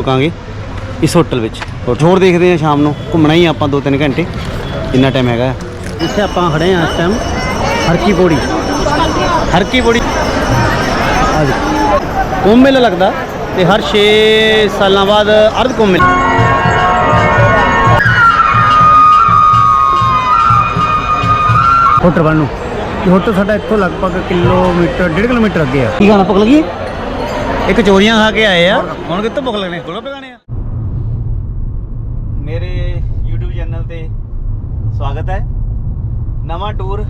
ਰੁਕਾਂਗੇ ਇਸ ਹੋਟਲ ਵਿੱਚ। ਹੋਰ ਦੇਖਦੇ ਹਾਂ ਸ਼ਾਮ ਨੂੰ। ਘੁੰਮਣਾ ਹੀ ਆਪਾਂ 2-3 ਘੰਟੇ। ਇੰਨਾ ਟਾਈਮ ਹੈਗਾ। ਇੱਥੇ ਆਪਾਂ ਖੜੇ ਹਾਂ ਇਸ ਟਾਈਮ ਹਰਕੀ ਪੌੜੀ ਹਰਕੀ ਪੌੜੀ ਹਾਂਜੀ ਜੀ। ਕੁੰਭ ਮੇਲਾ ਲੱਗਦਾ ਤੇ ਹਰ 6 ਸਾਲਾਂ ਬਾਅਦ ਅਰਧ ਕੁੰਭ ਮੇਲਾ। ਹੋਟਲ ਵੱਲ ਨੂੰ। ਇਹ ਹੋਟਲ ਸਾਡਾ ਇੱਥੋਂ ਲਗਭਗ ਕਿਲੋਮੀਟਰ 1.5 ਕਿਲੋਮੀਟਰ ਅੱਗੇ ਆ। ਕੀ ਖਾਣਾ ਭੁੱਖ ਲੱਗੀ ਇੱਕ ਚੋਰੀਆਂ ਖਾ ਕੇ ਆਏ ਆ। ਹੁਣ ਕਿੱਥੋਂ ਭੁੱਖ ਲੱਗਣੀ ਕੋਲੋਂ ਪਕਾਣੇ ਆ। ਮੇਰੇ YouTube ਚੈਨਲ ਤੇ ਸਵਾਗਤ ਹੈ। ਨਵਾਂ ਟੂਰ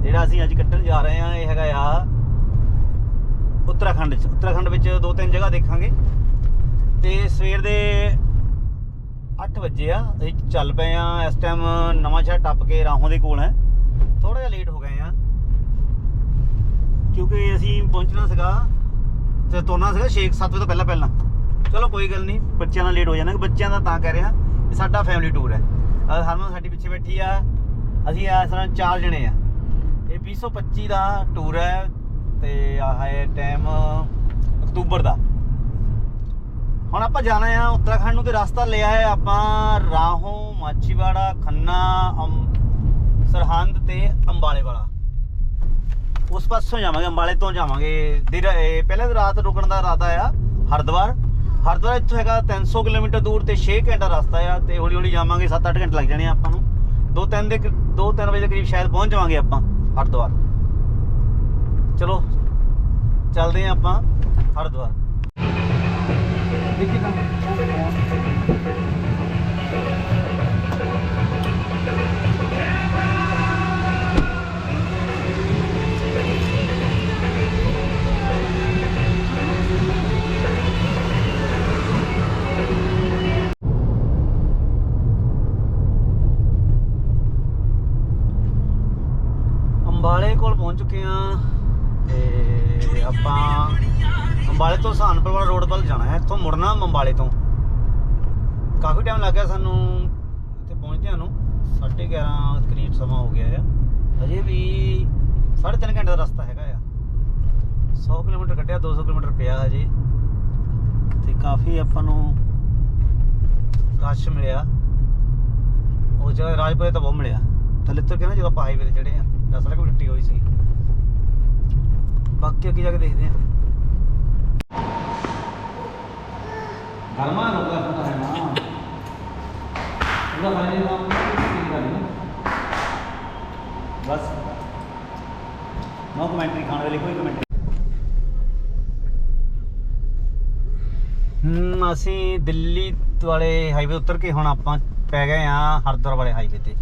ਜਿਹੜਾ ਅਸੀਂ ਅੱਜ ਕੱਢਣ ਜਾ ਰਹੇ ਹਾਂ, ਇਹ ਹੈਗਾ ਆ ਉੱਤਰਾਖੰਡ ਚ। ਉੱਤਰਾਖੰਡ ਵਿੱਚ ਦੋ ਤਿੰਨ ਜਗ੍ਹਾ ਦੇਖਾਂਗੇ। ਤੇ ਸਵੇਰ ਦੇ 8 ਵਜੇ ਆ। ਅਸੀਂ ਚੱਲ ਪਏ ਆ ਇਸ ਟਾਈਮ ਨਵਾਂ ਸ਼ਹਿਰ ਟੱਪ ਕੇ ਰਾਹੋਂ ਦੇ ਕੋਲ ਹੈ। ਥੋੜਾ ਜਿਹਾ ਲੇਟ ਹੋ ਗਏ ਆ। ਕਿਉਂਕਿ ਅਸੀਂ ਪਹੁੰਚਣਾ ਸੀਗਾ ਤੇ ਤੁਰਨਾ ਸੀਗਾ 6-7 ਵਜੇ ਤੋਂ ਪਹਿਲਾਂ ਪਹਿਲਾਂ। ਚਲੋ ਕੋਈ ਗੱਲ ਨਹੀਂ, ਬੱਚਿਆਂ ਨਾਲ ਲੇਟ ਹੋ ਜਾਣਾ ਬੱਚਿਆਂ ਦਾ ਤਾਂ ਕਹਿ ਰਿਹਾ ਇਹ ਸਾਡਾ ਫੈਮਿਲੀ ਟੂਰ ਹੈ। ਸਾਨੂੰ ਸਾਡੀ ਪਿੱਛੇ ਬੈਠੀ ਆ, ਅਸੀਂ ਇਸ ਤਰ੍ਹਾਂ ਚਾਰ ਜਣੇ ਆ। ਇਹ 2025 ਦਾ ਟੂਰ ਹੈ ਤੇ ਆਹ ਹੈ ਟਾਈਮ ਅਕਤੂਬਰ ਦਾ। ਹੁਣ ਆਪਾਂ ਜਾਣਾ ਆ ਉੱਤਰਾਖੰਡ ਨੂੰ ਤੇ ਰਸਤਾ ਲਿਆ ਹੈ ਆਪਾਂ ਰਾਹੋਂ ਮਾਛੀਵਾੜਾ, ਖੰਨਾ ਅੰਮ- ਸਰਹੰਦ ਤੇ ਅੰਬਾਲੇ ਵਾਲਾ। ਉਸ ਪਾਸੋਂ ਜਾਵਾਂਗੇ, ਅੰਬਾਲੇ ਤੋਂ ਜਾਵਾਂਗੇ। ਦਿਨ ਇਹ ਪਹਿਲੇ ਦਿਨ ਰਾਤ ਰੁਕਣ ਦਾ ਇਰਾਦਾ ਆ, ਹਰਿਦੁਆਰ। ਹਰਿਦੁਆਰ ਇੱਥੋਂ ਹੈਗਾ 300 ਕਿਲੋਮੀਟਰ ਦੂਰ ਤੇ 6 ਘੰਟਾ ਰਸਤਾ ਆ ਤੇ ਹੌਲੀ ਹੌਲੀ ਜਾਵਾਂਗੇ 7-8 ਘੰਟੇ ਲੱਗ ਜਾਣੇ ਆ ਆਪਾਂ ਨੂੰ। 2-3 ਦੇ 2-3 ਵਜੇ ਦੇ ਕਰੀਬ ਸ਼ਾਇਦ ਪਹੁੰਚ ਜਾਵਾਂਗੇ ਆਪਾਂ, ਹਰਿਦੁਆਰ। ਚਲੋ, ਚੱਲਦੇ ਆ ਆਪਾਂ, ਹਰਿਦੁਆਰ। ਦੇਖੀ ਤਾਂ। ਚੁੱਕੇ ਆ ਤੇ ਆਪਾਂ ਅੰਬਾਲੇ ਤੋਂ ਸਹਾਨਪੁਰ ਵਾਲਾ ਰੋਡ ਵੱਲ ਜਾਣਾ ਹੈ। ਇੱਥੋਂ ਮੁੜਨਾ ਅੰਬਾਲੇ ਤੋਂ। ਕਾਫੀ ਟਾਈਮ ਲੱਗ ਗਿਆ ਸਾਨੂੰ ਇੱਥੇ ਪਹੁੰਚਦਿਆਂ ਨੂੰ। 11:30 ਕਰੀਬ ਸਮਾਂ ਹੋ ਗਿਆ ਆ। ਅਜੇ ਵੀ 3.5 ਘੰਟੇ ਦਾ ਰਸਤਾ ਹੈਗਾ ਆ। 100 ਕਿਲੋਮੀਟਰ ਕੱਢਿਆ 200 ਕਿਲੋਮੀਟਰ ਪਿਆ ਹਜੇ। ਤੇ ਕਾਫੀ ਆਪਾਂ ਨੂੰ ਰਸ਼ ਮਿਲਿਆ। ਉਹ ਜਗ੍ਹਾ ਰਾਜਪੁਰੇ ਤਾਂ ਬਹੁਤ ਮਿਲਿਆ। ਥੱਲੇ ਤੋਂ ਕਹਿੰਦਾ ਜਦੋਂ ਆਪਾਂ ਹਾਈਵੇ ਤੇ ਚੜੇ ਆ ਤਾਂ ਸੜਕ ਵੀ ਟੁੱਟੀ ਹੋਈ ਸੀ। ਬਾਕੀ ਅੱਗੇ ਜਾ ਕੇ ਦੇਖਦੇ ਆ ਗਰਮਾ ਲੋਗਾ ਪਤਾ ਹੈ ਨਾ। ਉਹਦਾ ਫਾਇਦੇ ਨਾਮ ਕੀ ਕਰਨੀ ਬਸ। ਨੋ ਕਮੈਂਟਰੀ ਖਾਣ ਵੇਲੇ ਕੋਈ ਕਮੈਂਟਰੀ ਹਮ ਅਸੀਂ ਦਿੱਲੀ ਵਾਲੇ ਹਾਈਵੇ ਉਤਰ ਕੇ ਹੁਣ ਆਪਾਂ ਪੈ ਗਏ ਆ ਹਰਦੁਆਰ ਵਾਲੇ ਹਾਈਵੇ ਤੇ।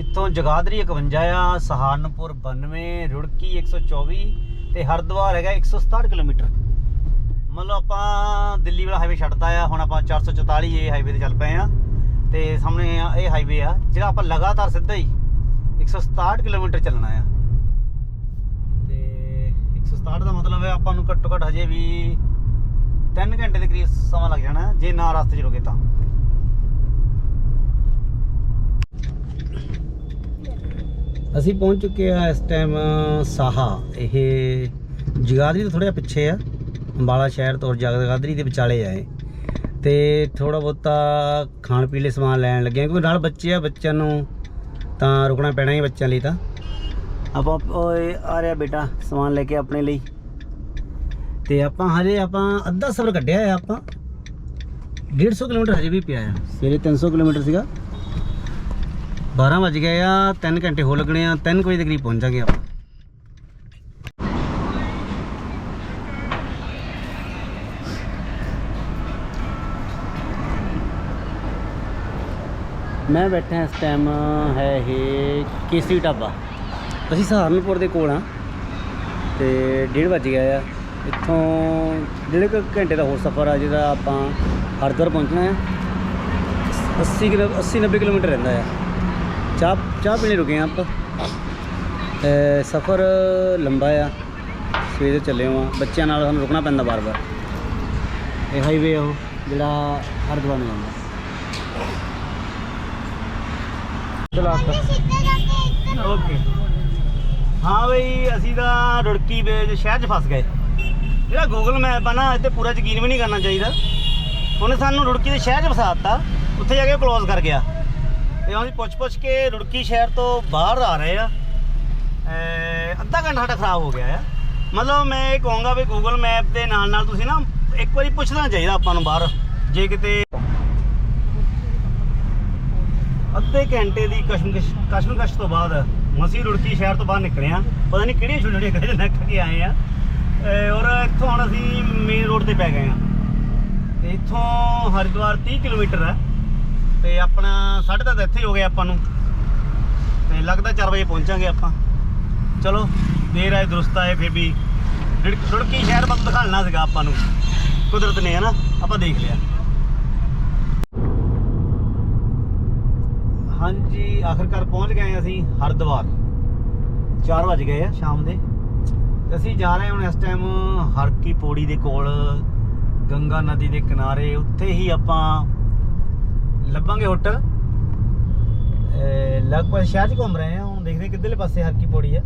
ਇੱਥੋਂ ਜਗਾਦਰੀ 51 ਆ ਸਹਾਰਨਪੁਰ 92 ਰੁੜਕੀ 124 ਤੇ ਹਰਦੁਆਰ ਹੈਗਾ 167 ਕਿਲੋਮੀਟਰ। ਮਤਲਬ ਆਪਾਂ ਦਿੱਲੀ ਵਾਲਾ ਹਾਈਵੇ ਛੱਡਤਾ ਆ, ਹੁਣ ਆਪਾਂ 444 ਇਹ ਹਾਈਵੇ ਤੇ ਚੱਲ ਪਏ ਆ। ਤੇ ਸਾਹਮਣੇ ਆ ਇਹ ਹਾਈਵੇ ਆ, ਜਿਹੜਾ ਆਪਾਂ ਲਗਾਤਾਰ ਸਿੱਧਾ ਹੀ 167 ਕਿਲੋਮੀਟਰ ਚੱਲਣਾ ਆ। ਤੇ 167 ਦਾ ਮਤਲਬ ਹੈ ਆਪਾਂ ਨੂੰ ਘੱਟੋ ਘੱਟ ਹਜੇ ਵੀ 3 ਘੰਟੇ ਦੇ ਕਰੀਬ ਸਮਾਂ ਲੱਗ ਜਾਣਾ, ਜੇ ਨਾ ਰਸਤੇ 'ਚ ਰੁਕੇ ਤਾਂ। ਅਸੀਂ ਪਹੁੰਚ ਚੁੱਕੇ ਆ ਇਸ ਟਾਈਮ ਸਾਹਾ। ਇਹ ਜਗਾਦਰੀ ਤੋਂ ਥੋੜਾ ਜਿਹਾ ਪਿੱਛੇ ਆ। ਅੰਬਾਲਾ ਸ਼ਹਿਰ ਤੋਂ ਜਗਾਦਰੀ ਦੇ ਵਿਚਾਲੇ ਆਏ ਇਹ। ਤੇ ਥੋੜਾ ਬਹੁਤਾ ਖਾਣ ਪੀਣ ਲਈ ਸਮਾਨ ਲੈਣ ਲੱਗੇ ਕਿਉਂਕਿ ਨਾਲ ਬੱਚੇ ਆ, ਬੱਚਿਆਂ ਨੂੰ ਤਾਂ ਰੁਕਣਾ ਪੈਣਾ ਹੀ ਬੱਚਿਆਂ ਲਈ ਤਾਂ। ਆਪਾਂ, ਓਏ, ਆ ਰਿਹਾ ਬੇਟਾ, ਸਮਾਨ ਲੈ ਕੇ ਆਪਣੇ ਲਈ। ਤੇ ਆਪਾਂ ਹਜੇ ਆਪਾਂ ਅੱਧਾ ਸਫ਼ਰ ਕੱਢਿਆ ਆ ਆਪਾਂ। 150 ਕਿਲੋਮੀਟਰ ਹਜੇ ਵੀ ਪਿਆ ਆ। ਸਵੇਰੇ 300 ਕਿਲੋਮੀਟਰ ਸੀਗਾ। 12 ਵਜ ਗਏ ਆ 3 ਘੰਟੇ ਹੋ ਲੱਗਣੇ ਆ 3 ਵਜੇ ਦੇ ਕਰੀਬ ਪਹੁੰਚਾਂਗੇ ਆਪਾਂ। ਮੈਂ ਬੈਠਾ ਇਸ ਟਾਈਮ ਹੈ ਇਹ ਕੇਸਰੀ ਢਾਬਾ। ਅਸੀਂ ਸਹਾਰਨਪੁਰ ਦੇ ਕੋਲ ਆ, ਤੇ 1:30 ਵਜ ਗਿਆ ਆ। ਇੱਥੋਂ ਡੇਢ ਕੁ ਘੰਟੇ ਦਾ ਹੋਰ ਸਫ਼ਰ ਆ, ਜਿਹਦਾ ਆਪਾਂ ਹਰਿਦੁਆਰ ਪਹੁੰਚਣਾ ਹੈ 80 ਕਿਲੋ 80 90 ਕਿਲੋਮੀਟਰ ਰਹਿੰਦਾ ਆ। ਚਾਹ ਚਾਹ ਪੀਣੇ ਰੁਕੇ ਆ ਆਪਾਂ। ਸਫ਼ਰ ਲੰਬਾ ਆ। ਸਵੇਰੇ ਚੱਲੇ ਹਾਂ ਬੱਚਿਆਂ ਨਾਲ ਸਾਨੂੰ ਰੁਕਣਾ ਪੈਂਦਾ ਬਾਰ-ਬਾਰ। ਇਹ ਹਾਈਵੇ ਆ ਉਹ, ਜਿਹੜਾ ਹਰਿਦੁਆਰ ਨੂੰ ਜਾਂਦਾ। ਚਲਾ ਓਕੇ ਹਾਂ ਬਈ, ਅਸੀਂ ਤਾਂ ਰੁੜਕੀ ਦੇ ਸ਼ਹਿਰ 'ਚ ਫਸ ਗਏ। ਜਿਹੜਾ ਗੂਗਲ ਮੈਪ ਆ ਨਾ, ਇਹ ਪੂਰਾ ਯਕੀਨ ਵੀ ਨਹੀਂ ਕਰਨਾ ਚਾਹੀਦਾ। ਉਹਨੇ ਸਾਨੂੰ ਰੁੜਕੀ ਦੇ ਸ਼ਹਿਰ 'ਚ ਫਸਾ ਦਿੱਤਾ। ਉੱਥੇ ਜਾ ਕੇ ਕਲੋਜ਼ ਕਰ ਗਿਆ। ਤੇ ਅਸੀਂ ਪੁੱਛ ਪੁੱਛ ਕੇ ਰੁੜਕੀ ਸ਼ਹਿਰ ਤੋਂ ਬਾਹਰ ਆ ਰਹੇ ਆ। ਅੱਧਾ ਘੰਟਾ ਸਾਡਾ ਖਰਾਬ ਹੋ ਗਿਆ ਆ। ਮਤਲਬ ਮੈਂ ਇਹ ਕਹੂੰਗਾ ਵੀ ਗੂਗਲ ਮੈਪ ਦੇ ਨਾਲ ਨਾਲ ਤੁਸੀਂ ਨਾ ਇੱਕ ਵਾਰੀ ਪੁੱਛਣਾ ਚਾਹੀਦਾ ਆਪਾਂ ਨੂੰ ਬਾਹਰ, ਜੇ ਕਿਤੇ ਅੱਧੇ ਘੰਟੇ ਦੀ ਕਸ਼ਮਕਸ਼ ਕਸ਼ਮਕਸ਼ ਤੋਂ ਬਾਅਦ ਮਸੀਂ ਰੁੜਕੀ ਸ਼ਹਿਰ ਤੋਂ ਬਾਹਰ ਨਿਕਲੇ ਆ। ਪਤਾ ਨਹੀਂ ਕਿਹੜੀਆਂ ਛੁੱਟੀਆਂ ਕਰੇ ਨੱਕ ਕੇ ਆਏ ਆ। ਔਰ ਇੱਥੋਂ ਹੁਣ ਅਸੀਂ ਮੇਨ ਰੋਡ ਤੇ ਪੈ ਗਏ ਆ। ਤੇ ਇੱਥੋਂ ਹਰਿਦੁਆਰ 30 ਕਿਲੋਮੀਟਰ ਹੈ ਤੇ ਆਪਣਾ ਸਾਢੇ ਦਸ ਇੱਥੇ ਹੋ ਗਏ ਆਪਾਂ ਨੂੰ। ਤੇ ਲੱਗਦਾ 4 ਵਜੇ ਪਹੁੰਚਾਂਗੇ ਆਪਾਂ। ਚਲੋ, ਦੇਰ ਆਏ ਦਰੁਸਤ ਆਏ ਫਿਰ ਵੀ। ਰੁੜਕੀ ਸ਼ਹਿਰ ਬਸ ਦਿਖਾਉਣਾ ਸੀਗਾ ਆਪਾਂ ਨੂੰ। ਕੁਦਰਤ ਨੇ, ਹਨਾ? ਆਪਾਂ ਦੇਖ ਲਿਆ। ਹਾਂਜੀ, ਆਖਰਕਾਰ ਪਹੁੰਚ ਗਏ ਅਸੀਂ ਹਰਿਦੁਆਰ। 4 ਵਜ ਗਏ ਆ ਸ਼ਾਮ ਦੇ। ਅਸੀਂ ਜਾ ਰਹੇ ਹੁਣ ਇਸ ਟਾਈਮ ਹਰ ਕੀ ਪੌੜੀ ਦੇ ਕੋਲ, ਗੰਗਾ ਨਦੀ ਦੇ ਕਿਨਾਰੇ। ਉੱਥੇ ਹੀ ਆਪਾਂ ਲੱਭਾਂਗੇ ਹੋਟਲ ਲਗਭਗ ਸ਼ਹਿਰ 'ਚ ਘੁੰਮ ਰਹੇ ਹਾਂ, ਹੁਣ ਦੇਖਦੇ ਕਿੱਧਰਲੇ ਪਾਸੇ ਹਰਕੀ ਪੌੜੀ ਆ।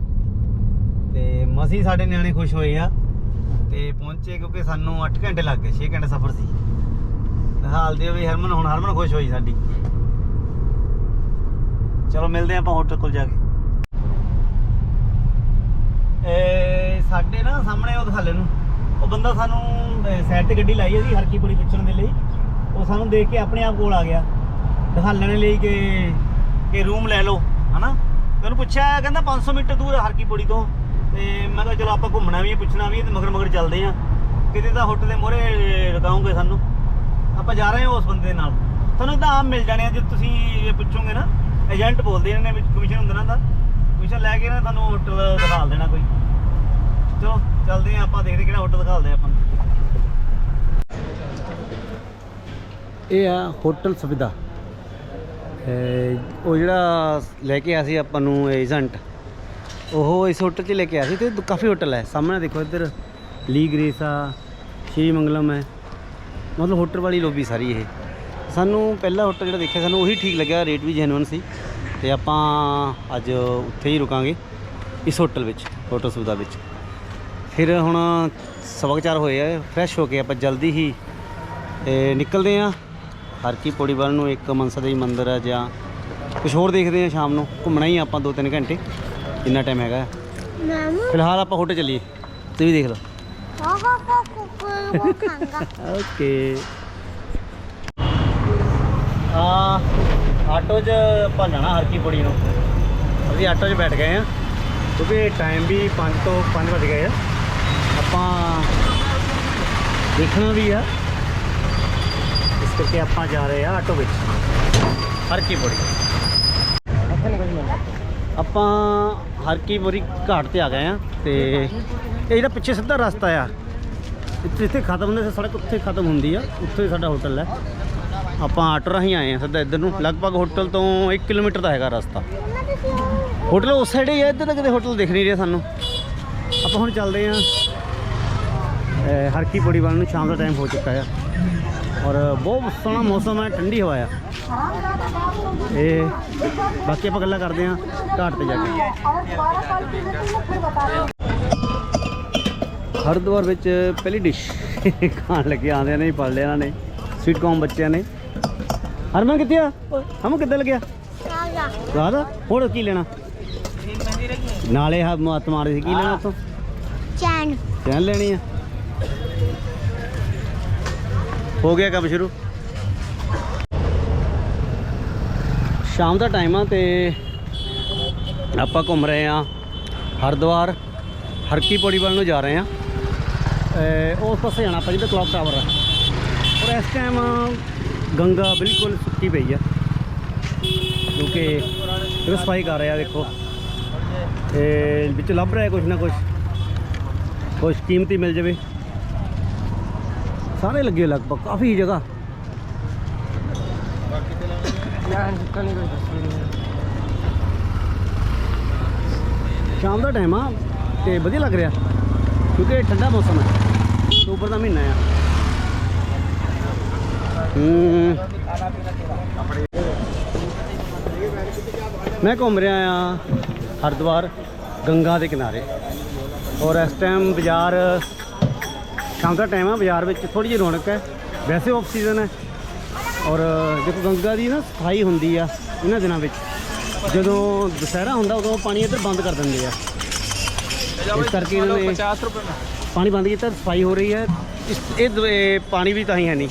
ਤੇ ਮਸੀ ਸਾਡੇ ਨਿਆਣੇ ਖੁਸ਼ ਹੋਏ ਆ। ਤੇ ਪਹੁੰਚੇ ਕਿਉਂਕਿ ਸਾਨੂੰ 8 ਘੰਟੇ ਲੱਗ ਗਏ 6 ਘੰਟੇ ਸਫ਼ਰ ਸੀ। ਹਾਲ ਦੇ ਵੀ ਹਰਮਨ, ਹੁਣ ਹਰਮਨ ਖੁਸ਼ ਹੋਈ ਸਾਡੀ। ਚਲੋ ਮਿਲਦੇ ਹਾਂ ਆਪਾਂ ਹੋਟਲ ਕੋਲ ਜਾ ਕੇ। ਇਹ ਸਾਡੇ ਨਾ ਸਾਹਮਣੇ ਉਹ ਦਿਖਾਲੇ ਨੂੰ ਉਹ ਬੰਦਾ ਸਾਨੂੰ ਸਾਈਡ ਤੇ ਗੱਡੀ ਲਾਈ ਅਸੀਂ ਹਰਕੀਪੁਰੀ ਪੁੱਛਣ ਦੇ ਲਈ। ਉਹ ਸਾਨੂੰ ਦੇਖ ਕੇ ਆਪਣੇ ਆਪ ਕੋਲ ਆ ਗਿਆ। ਦਿਖਾਲਣ ਲਈ ਕਿ ਕਿ ਰੂਮ ਲੈ ਲਓ, ਹਨਾ? ਤੇ ਉਹਨੂੰ ਪੁੱਛਿਆ, ਕਹਿੰਦਾ 500 ਮੀਟਰ ਦੂਰ ਹੈ ਹਰਕੀਪੁਰੀ ਤੋਂ। ਤੇ ਮੈਂ ਕਿਹਾ, ਚਲੋ ਆਪਾਂ ਘੁੰਮਣਾ ਵੀ ਹੈ ਪੁੱਛਣਾ ਵੀ ਹੈ ਤੇ ਮਗਰ ਮਗਰ ਚੱਲਦੇ ਆ। ਕਿਤੇ ਤਾਂ ਹੋਟਲ ਦੇ ਮੋਹਰੇ ਰਕਾਉਂਗੇ ਸਾਨੂੰ। ਆਪਾਂ ਜਾ ਰਹੇ ਹਾਂ ਉਸ ਬੰਦੇ ਦੇ ਨਾਲ। ਤੁਹਾਨੂੰ ਤਾਂ ਆਮ ਮਿਲ ਜਾਣੇ ਆ, ਜੇ ਤੁਸੀਂ ਇਹ ਪੁੱਛੋਗੇ ਨਾ, ਏਜੰਟ ਬੋਲਦੇ ਇਹਨਾਂ ਨੇ ਵਿੱਚ ਕਮਿਸ਼ਨ ਹੁੰਦਾ ਨਾ ਦਾ ਕਮਿਸ਼ਨ ਲੈ ਕੇ ਨਾ ਤੁਹਾਨੂੰ ਹੋਟਲ ਦਿਖਾ ਦੇਣਾ ਕੋਈ। ਚਲੋ, ਚੱਲਦੇ ਆ, ਆਪਾਂ ਦੇਖਦੇ ਕਿਹੜਾ ਹੋਟਲ ਦਿਖਾਲਦੇ ਆਪਾਂ ਨੂੰ। ਇਹ ਆ ਹੋਟਲ ਸੁਵਿਧਾ। ਉਹ ਜਿਹੜਾ ਲੈ ਕੇ ਆਇਆ ਸੀ ਆਪਾਂ ਨੂੰ ਏਜੰਟ ਉਹ ਇਸ ਹੋਟਲ 'ਚ ਲੈ ਕੇ ਆਇਆ ਸੀ ਤੇ ਕਾਫੀ ਹੋਟਲ ਹੈ। ਸਾਹਮਣੇ ਦੇਖੋ ਇੱਧਰ ਲੀ ਗ੍ਰੇਸ ਆ ਸ਼੍ਰੀ ਮੰਗਲਮ ਹੈ। ਮਤਲਬ ਹੋਟਲ ਵਾਲੀ ਲੋਬੀ ਸਾਰੀ ਇਹ। ਸਾਨੂੰ ਪਹਿਲਾ ਹੋਟਲ ਜਿਹੜਾ ਦੇਖਿਆ ਸਾਨੂੰ ਉਹੀ ਠੀਕ ਲੱਗਿਆ ਰੇਟ ਵੀ ਜੈਨੂਇਨ ਸੀ। ਤੇ ਆਪਾਂ ਅੱਜ ਉੱਥੇ ਹੀ ਰੁਕਾਂਗੇ ਇਸ ਹੋਟਲ ਵਿੱਚ ਹੋਟਲ ਸੁਵਿਧਾ ਵਿੱਚ। ਫਿਰ ਹੁਣ ਸਵਾ ਕੁ ਚਾਰ ਹੋਏ ਆ ਫਰੈਸ਼ ਹੋ ਕੇ ਆਪਾਂ ਜਲਦੀ ਹੀ ਇਹ, ਨਿਕਲਦੇ ਆ ਹਰ ਕੀ ਪੌੜੀ ਵੱਲ ਨੂੰ ਇੱਕ ਮਨਸਾ ਦੇਵੀ ਮੰਦਿਰ ਹੈ ਜਾਂ ਕੁਝ ਹੋਰ ਦੇਖਦੇ ਆ ਸ਼ਾਮ ਨੂੰ। ਘੁੰਮਣਾ ਹੀ ਆਪਾਂ 2-3 ਘੰਟੇ। ਇੰਨਾ ਟਾਈਮ ਹੈਗਾ। ਮਾਮੂ। ਫਿਲਹਾਲ ਆਪਾਂ ਹੋਟਲ ਚੱਲੀਏ। ਤੁਸੀਂ ਦੇਖ ਲਓ। ਉਹ ਕੋ ਕੁਕੂ ਉਹ ਖਾਂਗਾ ਓਕੇ ਆ ਆਟੋ 'ਚ ਆਪਾਂ ਜਾਣਾ ਹਰ ਕੀ ਪੌੜੀ ਨੂੰ। ਅਸੀਂ ਆਟੋ 'ਚ ਬੈਠ ਗਏ ਆ ਕਿਉਂਕਿ ਟਾਈਮ ਵੀ 5 ਤੋਂ 5 ਵਜ ਗਏ ਆ। ਆਪਾਂ ਦੇਖਣਾ ਵੀ ਆ। ਇਸ ਕਰਕੇ ਆਪਾਂ ਜਾ ਰਹੇ ਆ ਆਟੋ ਵਿੱਚ। ਹਰਕੀ ਪੌੜੀ ਆਪਾਂ ਹਰਕੀ ਕੀ ਘਾਟ ਤੇ ਆ ਗਏ ਆ ਤੇ ਇਹ ਜਿਹੜਾ ਪਿੱਛੇ ਸਿੱਧਾ ਰਸਤਾ ਆ, ਇੱਥੇ ਇੱਥੇ ਖਤਮ ਹੁੰਦੇ ਸੜਕ ਉੱਥੇ ਖਤਮ ਹੁੰਦੀ ਆ, ਉੱਥੇ ਸਾਡਾ ਹੋਟਲ ਹੈ। ਆਪਾਂ ਆਟੋ ਰਾਹੀਂ ਆਏ ਆ ਸਿੱਧਾ ਇੱਧਰ ਨੂੰ, ਲਗਭਗ ਹੋਟਲ ਤੋਂ 1 ਕਿਲੋਮੀਟਰ ਦਾ ਹੈਗਾ ਰਸਤਾ। ਹੋਟਲ ਉਸ ਸਾਈਡ ਹੀ ਆ, ਇੱਧਰ ਤਾਂ ਕਿਤੇ ਹੋਟਲ ਦਿਖ ਨਹੀਂ ਰਿਹਾ ਸਾਨੂੰ। ਆਪਾਂ ਹੁਣ ਚੱਲਦੇ ਆ ਹਰਕੀ ਪੌੜੀ ਵੱਲ ਨੂੰ ਸ਼ਾਮ ਦਾ ਟਾਈਮ ਹੋ ਚੁੱਕਾ ਆ। ਔਰ ਬਹੁਤ ਸੋਹਣਾ ਮੌਸਮ ਹੈ ਠੰਡੀ ਹਵਾ ਆ। ਇਹ ਬਾਕੀ ਆਪਾਂ ਗੱਲਾਂ ਕਰਦੇ ਆ ਘਾਟ ਤੇ ਜਾ ਕੇ। ਹਰਿਦੁਆਰ ਵਿੱਚ ਪਹਿਲੀ ਡਿਸ਼ ਖਾਣ ਲੱਗੇ ਆਂਦੇ ਨੇ ਪੜ ਲਿਆ ਇਹਨਾਂ ਨੇ ਸਵੀਟ ਕੌਮ ਬੱਚਿਆਂ ਨੇ। ਹਰਮਨ ਕਿੱਥੇ ਆ? ਹਮ ਕਿੱਦਾਂ ਲੱਗਿਆ? ਰਾਤ ਹੋਰ ਕੀ ਲੈਣਾ? ਨਾਲੇ ਹ ਮਤ ਮਾਰੇ ਸੀ ਕੀ ਲੈਣਾ ਉੱਥੋਂ? ਚੈਨ। ਚੈਨ ਲੈਣੀ ਆ। ਹੋ ਗਿਆ ਕੰਮ ਸ਼ੁਰੂ। ਸ਼ਾਮ ਦਾ ਟਾਈਮ ਆ ਤੇ ਆਪਾਂ ਘੁੰਮ ਰਹੇ ਆ ਹਰਿਦੁਆਰ, ਹਰਕੀ ਪੌੜੀ ਵੱਲ ਨੂੰ ਜਾ ਰਹੇ ਆ। ਉਸ ਪਾਸੇ ਜਾਣਾ ਆਪਾਂ ਜਿੱਥੇ ਕਲੌਕ ਟਾਵਰ ਆ। ਔਰ ਇਸ ਟਾਈਮ ਗੰਗਾ ਬਿਲਕੁਲ ਸੁੱਕੀ ਪਈ ਆ। ਕਿਉਂਕਿ ਇਹ ਸਫ਼ਾਈ ਕਰ ਰਿਹਾ ਦੇਖੋ। ਤੇ ਵਿੱਚ ਲੱਭ ਰਿਹਾ ਕੁਝ ਨਾ ਕੁਝ ਕੁਝ ਕੀਮਤੀ ਮਿਲ ਜਾਵੇ। ਸਾਰੇ ਲੱਗੇ ਲਗਭਗ, ਕਾਫੀ ਜਗ੍ਹਾ। ਸ਼ਾਮ ਦਾ ਟਾਈਮ ਆ ਤੇ ਵਧੀਆ ਲੱਗ ਰਿਹਾ, ਕਿਉਂਕਿ ਠੰਡਾ ਮੌਸਮ ਹੈ ਅਕਤੂਬਰ ਦਾ ਮਹੀਨਾ ਆ। ਮੈਂ ਘੁੰਮ ਰਿਹਾ ਆ ਹਰਿਦੁਆਰ ਗੰਗਾ ਦੇ ਕਿਨਾਰੇ। ਔਰ ਇਸ ਟਾਈਮ ਬਾਜ਼ਾਰ ਸ਼ਾਮ ਦਾ ਟਾਈਮ ਆ ਬਾਜ਼ਾਰ ਵਿੱਚ ਥੋੜੀ ਜਿਹੀ ਰੌਣਕ ਹੈ। ਵੈਸੇ ਆਫ ਸੀਜ਼ਨ ਹੈ। ਔਰ ਜਦੋਂ ਗੰਗਾ ਦੀ ਨਾ ਸਫ਼ਾਈ ਹੁੰਦੀ ਆ ਇਹਨਾਂ ਦਿਨਾਂ ਵਿੱਚ। ਜਦੋਂ ਦੁਸਹਿਰਾ ਹੁੰਦਾ ਉਦੋਂ ਪਾਣੀ ਇੱਧਰ ਬੰਦ ਕਰ ਦਿੰਦੇ ਆ। ਇਸ ਕਰਕੇ ਇਹਨਾਂ ਨੇ 50 ਰੁਪਏ ਪਾਣੀ ਬੰਦ ਕੀਤਾ ਸਫ਼ਾਈ ਹੋ ਰਹੀ ਹੈ। ਇਸ ਇਹ ਪਾਣੀ ਵੀ ਤਾਂ ਹੀ ਹੈ ਨਹੀਂ।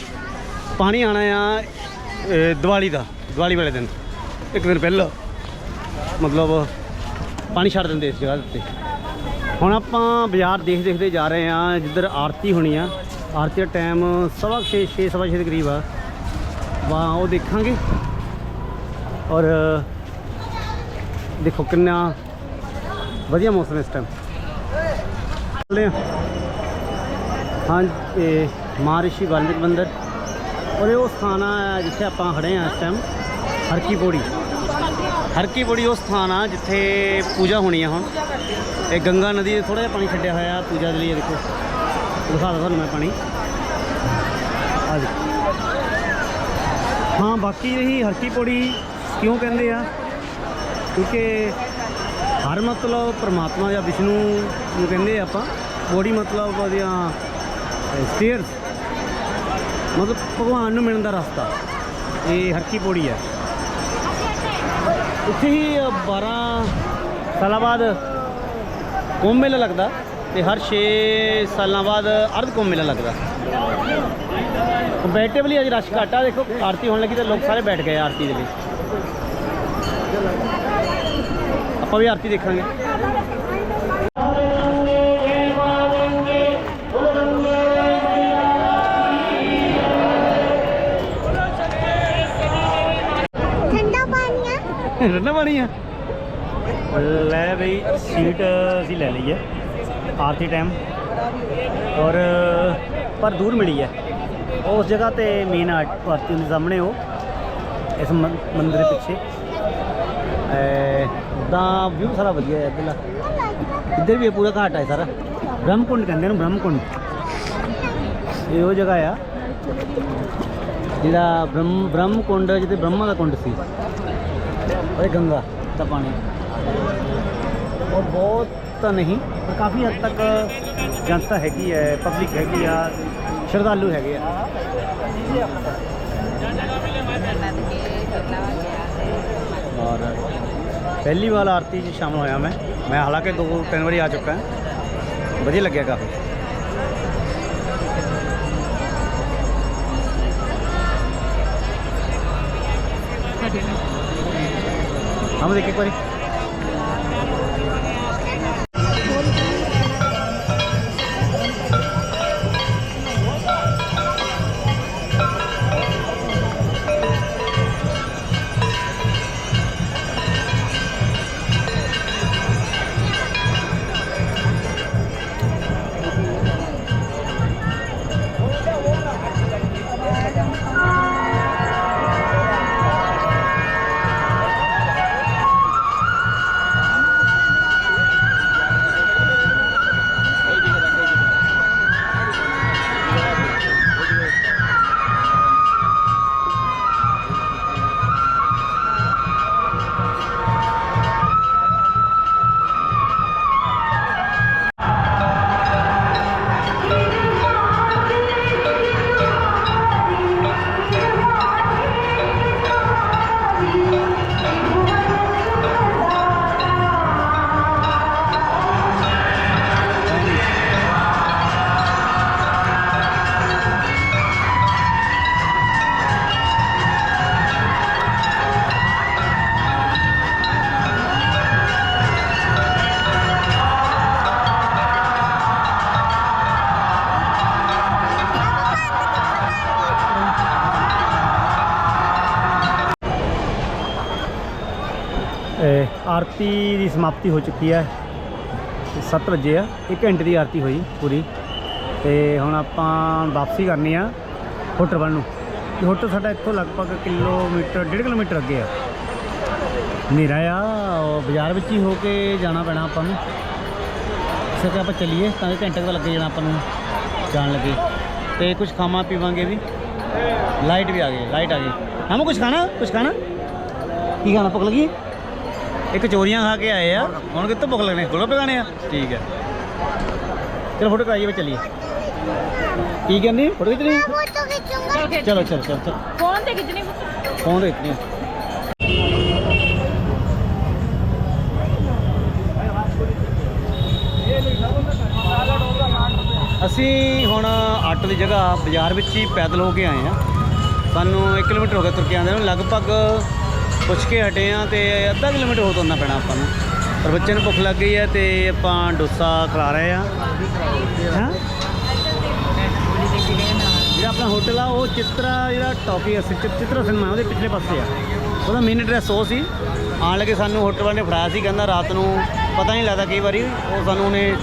ਪਾਣੀ ਆਣਾ ਆ ਦੀਵਾਲੀ ਦਾ ਦੀਵਾਲੀ ਵਾਲੇ ਦਿਨ। ਇੱਕ ਦਿਨ ਪਹਿਲਾਂ। ਮਤਲਬ ਪਾਣੀ ਛੱਡ ਦਿੰਦੇ ਇਸ ਜਗ੍ਹਾ ਤੇ ਹੁਣ ਆਪਾਂ ਬਾਜ਼ਾਰ ਦੇਖ ਦੇਖਦੇ ਜਾ ਰਹੇ ਆ ਜਿੱਧਰ ਆਰਤੀ ਹੋਣੀ ਆ। ਆਰਤੀ ਦਾ ਟਾਈਮ ਸਵਾ 6 6 ਸਵਾ 6 ਦੇ ਕਰੀਬ ਆ। ਵਾ, ਉਹ ਦੇਖਾਂਗੇ। ਔਰ, ਦੇਖੋ ਕਿੰਨਾ ਵਧੀਆ ਮੌਸਮ ਇਸ ਟਾਈਮ ਚੱਲਦੇ ਹਾਂ। ਇਹ ਮਹਾਰਿਸ਼ੀ ਵਾਲਮੀਕ ਮੰਦਰ। ਔਰ ਇਹ ਉਹ ਸਥਾਨ ਆ ਜਿੱਥੇ ਆਪਾਂ ਖੜੇ ਆ ਇਸ ਟਾਈਮ ਹਰਕੀ ਪੌੜੀ ਹਰਕੀ ਪੌੜੀ ਉਹ ਸਥਾਨ ਆ ਜਿੱਥੇ ਪੂਜਾ ਹੋਣੀ ਆ ਹੁਣ। ਇਹ ਗੰਗਾ ਨਦੀ ਦੇ ਥੋੜਾ ਜਿਹਾ ਪਾਣੀ ਛੱਡਿਆ ਹੋਇਆ ਪੂਜਾ ਦੇ ਲਈ ਇਹ ਦੇਖੋ। ਦਿਖਾ ਦਾਂ ਤੁਹਾਨੂੰ ਮੈਂ ਪਾਣੀ। ਆ ਦੇਖੋ ਹਾਂ ਬਾਕੀ ਇਹੀ ਹਰਕੀ ਪੌੜੀ ਕਿਉਂ ਕਹਿੰਦੇ ਆ? ਕਿਉਂਕਿ ਹਰ ਮਤਲਬ ਪ੍ਰਮਾਤਮਾ ਜਾਂ ਵਿਸ਼ਨੂੰ ਨੂੰ ਕਹਿੰਦੇ ਆਪਾਂ ਬੋਡੀ ਮਤਲਬ ਉਹਦੀਆਂ ਸਟੇਅਰਸ ਮਤਲਬ ਭਗਵਾਨ ਨੂੰ ਮਿਲਣ ਦਾ ਰਸਤਾ। ਇਹ ਹਰਕੀ ਪੌੜੀ ਹੈ ਇੱਥੇ ਹੀ ਅ, 12 ਸਾਲਾਂ ਬਾਅਦ ਕੁੰਭ ਮੇਲਾ ਲੱਗਦਾ ਤੇ ਹਰ 6 ਸਾਲਾਂ ਬਾਅਦ ਅਰਧ ਕੁੰਭ ਮੇਲਾ ਲੱਗਦਾ। ਕੰਪੈਰੀਟਿਵਲੀ ਅੱਜ ਰਸ਼ ਘੱਟ ਦੇਖੋ ਆਰਤੀ ਹੋਣ ਲੱਗੀ ਤਾਂ ਲੋਕ ਸਾਰੇ ਬੈਠ ਗਏ ਆਰਤੀ ਦੇ ਲਈ। ਆਪਾਂ ਵੀ ਆਰਤੀ ਦੇਖਾਂਗੇ। ਠੰਡਾ ਪਾਣੀ ਆ। ਰੰਨਾ ਪਾਣੀ ਆ? ਲੈ ਬਈ ਸੀਟ ਅਸੀਂ ਲੈ ਲਈ ਹੈ ਆਰਤੀ ਟਾਈਮ ਔਰ, ਪਰ ਦੂਰ ਮਿਲੀ ਹੈ। ਉਸ ਜਗ੍ਹਾ ਤੇ ਮੇਨ ਆਰਤੀ ਦੇ ਸਾਹਮਣੇ ਉਹ, ਇਸ ਮੰਦਿਰ ਪਿੱਛੇ। ਦਾ ਵਿਊ ਸਾਰਾ ਵਧੀਆ ਹੈ ਇੱਧਰਲਾ। ਇੱਧਰ ਵੀ ਇਹ ਪੂਰਾ ਘਾਟ ਹੈ ਸਾਰਾ। ਬ੍ਰਹਮਕੁੰਡ ਕਹਿੰਦੇ ਨੇ ਬ੍ਰਹਮਕੁੰਡ। ਇਹ ਉਹ ਜਗ੍ਹਾ ਆ, ਜਿਹੜਾ ਬ੍ਰਹਮ, ਬ੍ਰਹਮਕੁੰਡ, ਜਿੱਥੇ ਬ੍ਰਹਮਾ ਦਾ ਕੁੰਡ ਸੀ। ਔਰ ਗੰਗਾ, ਦਾ ਪਾਣੀ। और बहुत ਤਾਂ ਨਹੀਂ ਪਰ ਕਾਫੀ ਹੱਦ ਤੱਕ ਜਨਤਾ ਹੈਗੀ ਹੈ ਪਬਲਿਕ ਹੈਗੀ ਆ ਸ਼ਰਧਾਲੂ ਹੈਗੇ ਆ ਔਰ ਪਹਿਲੀ ਵਾਰ ਆਰਤੀ 'ਚ ਸ਼ਾਮਲ ਹੋਇਆ ਮੈਂ ਮੈਂ ਹਾਲਾਂਕਿ ਦੋ ਤਿੰਨ ਵਾਰੀ ਆ ਚੁੱਕਾ ਹਾਂ ਵਧੀਆ ਲੱਗਿਆ ਕਾਫੀ ਹਮ ਦੇਖ ਇੱਕ ਵਾਰੀ ਇਹ ਆਰਤੀ ਦੀ ਸਮਾਪਤੀ ਹੋ ਚੁੱਕੀ ਹੈ। 7 ਵਜੇ ਆ। 1 ਘੰਟੇ ਦੀ ਆਰਤੀ ਹੋਈ ਪੂਰੀ। ਤੇ ਹੁਣ ਆਪਾਂ ਵਾਪਸੀ ਕਰਨੀ ਆ ਹੋਟਲ ਵੱਲ ਨੂੰ। ਤੇ ਹੋਟਲ ਸਾਡਾ ਇੱਥੋਂ ਲਗਭਗ ਕਿਲੋਮੀਟਰ, ਡੇਢ ਕਿਲੋਮੀਟਰ ਅੱਗੇ ਆ। ਹਨੇਰਾ ਆ ਬਾਜ਼ਾਰ ਵਿੱਚ ਹੀ ਹੋ ਕੇ ਜਾਣਾ ਪੈਣਾ ਆਪਾਂ ਨੂੰ। ਇਸ ਆਪਾਂ ਚੱਲੀਏ, ਤਾਂ ਕਿ ਘੰਟੇ ਕੁ ਦਾ ਲੱਗੇ ਜਾਣਾ ਆਪਾਂ ਨੂੰ ਜਾਣ ਲੱਗੇ। ਤੇ ਕੁਝ ਖਾਵਾਂ ਪੀਵਾਂਗੇ ਵੀ। ਲਾਈਟ ਵੀ ਆ ਗਈ ਲਾਈਟ ਆ ਗਈ। ਹਮ ਕੁਝ ਖਾਣਾ? ਕੁਝ ਖਾਣਾ? ਕੀ ਖਾਣਾ, ਭੁੱਖ ਲੱਗੀ? ਇੱਕ ਚੋਰੀਆਂ ਖਾ ਕੇ ਆਏ ਆ। ਹੁਣ ਕਿੱਥੋਂ ਭੁੱਖ ਲੱਗਣੀ? ਗੋਲ ਪਕਾਣੇ ਆ? ਠੀਕ ਹੈ ਚਲੋ ਫੋਟੋ ਕਰਾਈਏ ਚੱਲੀਏ। ਕੀ ਕਹਿੰਦੀ? ਫੋਟੋ ਖਿੱਚਣੀ? ਚਲ ਚਲੋ ਚਲੋ ਫੋਨ ਤੇ ਖਿੱਚਣੀ ਪੁੱਤ। ਫੋਨ ਦੇਖਦੇ ਹਾਂ ਅਸੀਂ ਹੁਣ ਆਟੋ ਦੀ ਜਗ੍ਹਾ ਬਾਜ਼ਾਰ ਵਿੱਚ ਹੀ ਪੈਦਲ ਹੋ ਕੇ ਆਏ ਆ। ਸਾਨੂੰ 1 ਕਿਲੋਮੀਟਰ ਹੋ ਗਿਆ ਤੁਰ ਕੇ ਆਉਂਦੇ ਨੂੰ। ਲਗਭਗ ਪੁੱਛ ਕੇ ਹਟੇ ਆ ਤੇ ਅੱਧਾ ਕਿਲੋਮੀਟਰ ਹੋਰ ਤੁਰਨਾ ਪੈਣਾ ਆਪਾਂ ਨੂੰ। ਪਰ ਬੱਚਿਆਂ ਨੂੰ ਭੁੱਖ ਲੱਗ ਗਈ ਹੈ ਤੇ ਆਪਾਂ ਡੋਸਾ ਖਾ ਰਹੇ ਆ। ਹਾਂ? ਜਿਹੜਾ ਆਪਣਾ ਹੋਟਲ ਆ, ਉਹ ਚਿੱਤਰਾ ਜਿਹੜਾ ਟੌਕੀ ਆ ਚਿ- ਸਿਨੇਮਾ ਉਹਦੇ ਪਿਛਲੇ ਪਾਸੇ ਆ। ਉਹਦਾ ਮੇਨ ਐਡਰੈਸ ਉਹ ਸੀ। ਆਉਣ ਲੱਗੇ ਸਾਨੂੰ ਹੋਟਲ ਵਾਲੇ ਨੇ ਫੜਾਇਆ ਸੀ, ਕਹਿੰਦਾ ਰਾਤ ਨੂੰ ਪਤਾ ਨਹੀਂ ਲੱਗਦਾ ਕਈ ਵਾਰੀ, ਉਹ ਸਾਨੂੰ ਉਹਨੇ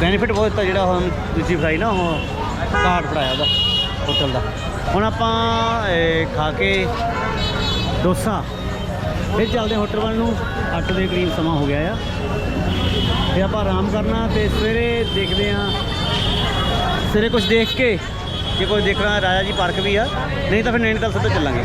ਬੈਨੀਫਿਟ ਬਹੁਤ ਦਿੱਤਾ ਜਿਹੜਾ ਹੁਣ ਤੁਸੀਂ ਫਰਾਈ ਨਾ, ਉਹ ਕਾਰਡ ਫੜਾਇਆ ਉਹਦਾ, ਹੋਟਲ ਦਾ। ਹੁਣ ਆਪਾਂ ਖਾ ਕੇ ਡੋਸਾ ਫਿਰ ਚੱਲਦੇ ਹੋਟਲ ਵੱਲ ਨੂੰ 8 ਦੇ ਕਰੀਬ ਸਮਾਂ ਹੋ ਗਿਆ ਆ। ਤੇ ਆਪਾਂ ਆਰਾਮ ਕਰਨਾ ਤੇ ਸਵੇਰੇ ਦੇਖਦੇ ਹਾਂ। ਸਵੇਰੇ ਕੁਝ ਦੇਖ ਕੇ, ਜੇ ਕੋਈ ਦੇਖਣਾ ਰਾਜਾ ਜੀ ਪਾਰਕ ਵੀ ਆ, ਨਹੀਂ ਤਾਂ ਫਿਰ ਨੈਣੀਤਾਲ ਸਿੱਧਾ ਚੱਲਾਂਗੇ।